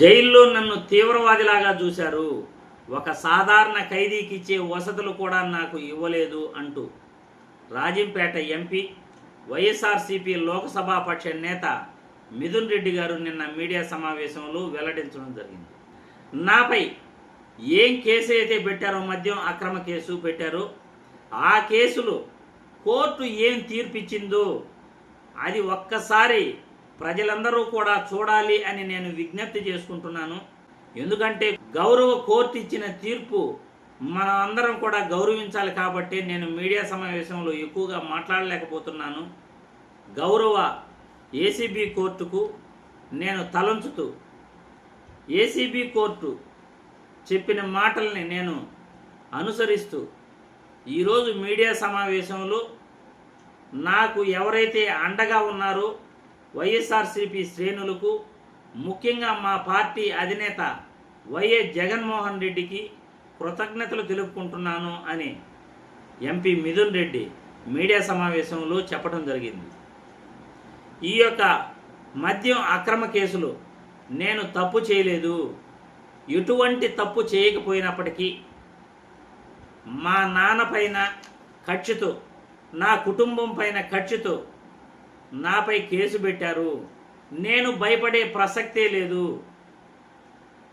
జైల్లో నన్ను తీవ్రవాదిలాగా చూశారు. ఒక సాధారణ ఖైదీకి ఇచ్చే వసతులు కూడా నాకు ఇవ్వలేదు అంటూ రాజంపేట ఎంపీ వైఎస్ఆర్సీపీ లోకసభాపక్ష నేత మిథున్ రెడ్డి గారు నిన్న మీడియా సమావేశంలో వెల్లడించడం జరిగింది. నాపై ఏం కేసు అయితే పెట్టారో మద్యం అక్రమ కేసు పెట్టారో ఆ కేసులో కోర్టు ఏం తీర్పిచ్చిందో అది ఒక్కసారి ప్రజలందరూ కూడా చూడాలి అని నేను విజ్ఞప్తి చేసుకుంటున్నాను. ఎందుకంటే గౌరవ కోర్టు ఇచ్చిన తీర్పు మనం అందరం కూడా గౌరవించాలి కాబట్టి నేను మీడియా సమావేశంలో ఎక్కువగా మాట్లాడలేకపోతున్నాను. గౌరవ ఏసీబీ కోర్టుకు నేను తలంచుతూ ఏసీబీ కోర్టు చెప్పిన మాటల్ని నేను అనుసరిస్తూ ఈరోజు మీడియా సమావేశంలో నాకు ఎవరైతే అండగా ఉన్నారో వైఎస్ఆర్సీపీ శ్రేణులకు ముఖ్యంగా మా పార్టీ అధినేత వైఎస్ జగన్మోహన్ రెడ్డికి కృతజ్ఞతలు తెలుపుకుంటున్నాను అని ఎంపీ మిథున్ రెడ్డి మీడియా సమావేశంలో చెప్పడం జరిగింది. ఈ యొక్క మద్యం అక్రమ కేసులు నేను తప్పు చేయలేదు. ఎటువంటి తప్పు చేయకపోయినప్పటికీ మా నాన్న పైన కక్షతో నా కుటుంబం పైన కక్షతో నాపై కేసు పెట్టారు. నేను భయపడే ప్రసక్తే లేదు.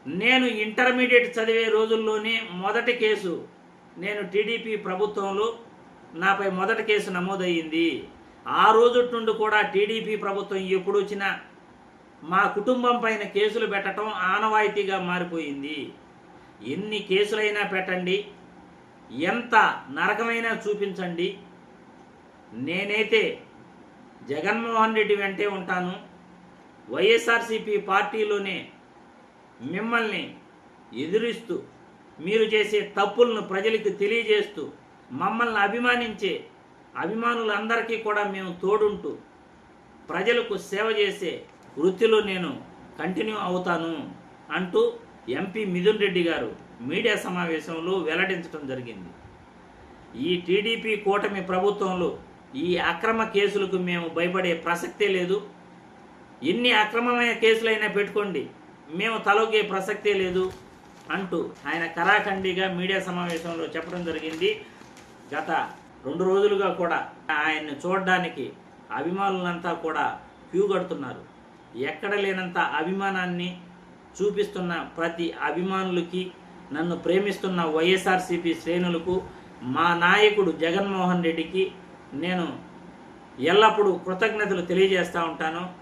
నేను ఇంటర్మీడియట్ చదివే రోజుల్లోనే మొదటి కేసు నేను టీడీపీ ప్రభుత్వంలో నాపై మొదటి కేసు నమోదయ్యింది. ఆ రోజు నుండి కూడా టీడీపీ ప్రభుత్వం ఎప్పుడు వచ్చినా మా కుటుంబం పైన కేసులు పెట్టడం ఆనవాయితీగా మారిపోయింది. ఎన్ని కేసులైనా పెట్టండి. ఎంత నరకమైనా చూపించండి. నేనైతే జగన్మోహన్ రెడ్డి వెంటే ఉంటాను. వైఎస్ఆర్సీపీ పార్టీలోనే మిమ్మల్ని ఎదురిస్తూ మీరు చేసే తప్పులను ప్రజలకు తెలియజేస్తూ మమ్మల్ని అభిమానించే అభిమానులందరికీ కూడా మేము తోడుంటూ ప్రజలకు సేవ చేసే వృత్తిలో నేను కంటిన్యూ అవుతాను అంటూ ఎంపీ మిథున్ రెడ్డి గారు మీడియా సమావేశంలో వెల్లడించడం జరిగింది. ఈ టీడీపీ కూటమి ప్రభుత్వంలో ఈ అక్రమ కేసులకు మేము భయపడే ప్రసక్తే లేదు. ఎన్ని అక్రమమైన కేసులైనా పెట్టుకోండి మేము తలొగే ప్రసక్తే లేదు అంటూ ఆయన కరాఖండిగా మీడియా సమావేశంలో చెప్పడం జరిగింది. గత రెండు రోజులుగా కూడా ఆయన్ని చూడడానికి అభిమానులంతా కూడా క్యూ కడుతున్నారు. ఎక్కడ లేనంత అభిమానాన్ని చూపిస్తున్న ప్రతి అభిమానులకి నన్ను ప్రేమిస్తున్న వైఎస్ఆర్సీపీ శ్రేణులకు మా నాయకుడు జగన్మోహన్ రెడ్డికి నేను ఎల్లప్పుడూ కృతజ్ఞతలు తెలియజేస్తూ ఉంటాను.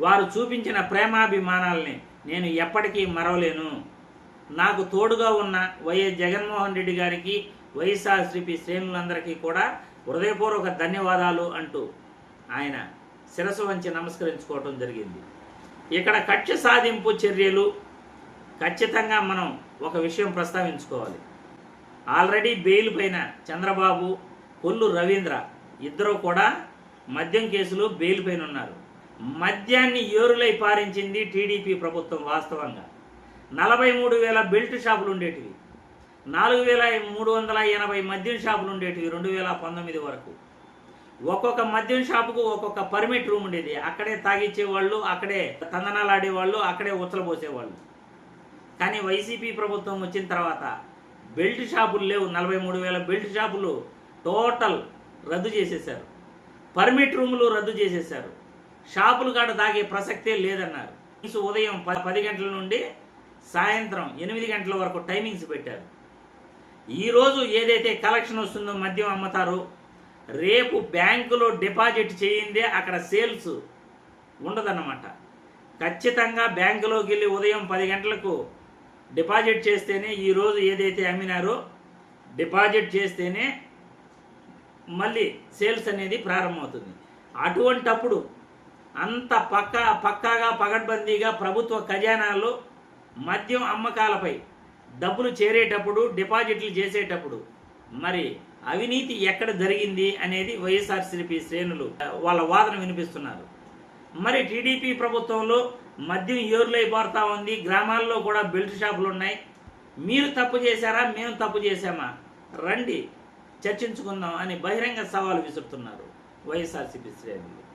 వారు చూపించిన ప్రేమాభిమానాల్ని నేను ఎప్పటికీ మరవలేను. నాకు తోడుగా ఉన్న వైఎస్ జగన్మోహన్ రెడ్డి గారికి వైఎస్ఆర్సీపీ శ్రేణులందరికీ కూడా హృదయపూర్వక ధన్యవాదాలు అంటూ ఆయన శిరసు వంచి నమస్కరించుకోవటం జరిగింది. ఇక్కడ కక్ష సాధింపు చర్యలు ఖచ్చితంగా మనం ఒక విషయం ప్రస్తావించుకోవాలి. ఆల్రెడీ బెయిల్ పైన చంద్రబాబు కొల్లు రవీంద్ర ఇద్దరు కూడా మద్యం కేసులో బెయిల్ పైన ఉన్నారు. మద్యాన్ని ఏరులై పారించింది టీడీపీ ప్రభుత్వం వాస్తవంగా. నలభై మూడు వేల బెల్ట్ షాపులు ఉండేటివి. నాలుగు వేల మూడు వందల ఎనభై మద్యం షాపులు ఉండేటివి రెండు వేల పంతొమ్మిది వరకు. ఒక్కొక్క మద్యం షాపుకు ఒక్కొక్క పర్మిట్ రూమ్ ఉండేది. అక్కడే తాగిచ్చేవాళ్ళు అక్కడే తందనాలు ఆడేవాళ్ళు అక్కడే ఉచ్చలపోసేవాళ్ళు కానీ వైసీపీ ప్రభుత్వం వచ్చిన తర్వాత బెల్ట్ షాపులు లేవు. నలభై మూడు వేల బెల్ట్ షాపులు టోటల్ రద్దు చేసేశారు. పర్మిట్ రూములు రద్దు చేసేశారు. షాపులు కాడ తాగే ప్రసక్తే లేదన్నారు. ఉదయం ప- పది గంటల నుండి సాయంత్రం ఎనిమిది గంటల వరకు టైమింగ్స్ పెట్టారు. ఈరోజు ఏదైతే కలెక్షన్ వస్తుందో మద్యం అమ్ముతారో రేపు బ్యాంకులో డిపాజిట్ చేయిందే అక్కడ సేల్స్ ఉండదన్నమాట. ఖచ్చితంగా బ్యాంకులోకి వెళ్ళి ఉదయం పది గంటలకు డిపాజిట్ చేస్తేనే ఈరోజు ఏదైతే అమ్మినారో డిపాజిట్ చేస్తేనే మళ్ళీ సేల్స్ అనేది ప్రారంభమవుతుంది. అటువంటప్పుడు అంత పక్కా పక్కాగా పగడ్బందీగా ప్రభుత్వ ఖజానాలో మద్యం అమ్మకాలపై డబ్బులు చేరేటప్పుడు డిపాజిట్లు చేసేటప్పుడు మరి అవినీతి ఎక్కడ జరిగింది అనేది వైఎస్ఆర్సీపీ శ్రేణులు వాళ్ళ వాదన వినిపిస్తున్నారు. మరి టీడీపీ ప్రభుత్వంలో మద్యం ఏరులై పారుతా ఉంది గ్రామాల్లో కూడా బెల్ట్ షాపులు ఉన్నాయి మీరు తప్పు చేశారా? మేము తప్పు చేశామా? రండి. చర్చించుకుందాం అని బహిరంగ సవాలు విసురుతున్నారు వైఎస్ఆర్సీపీ శ్రేణులు.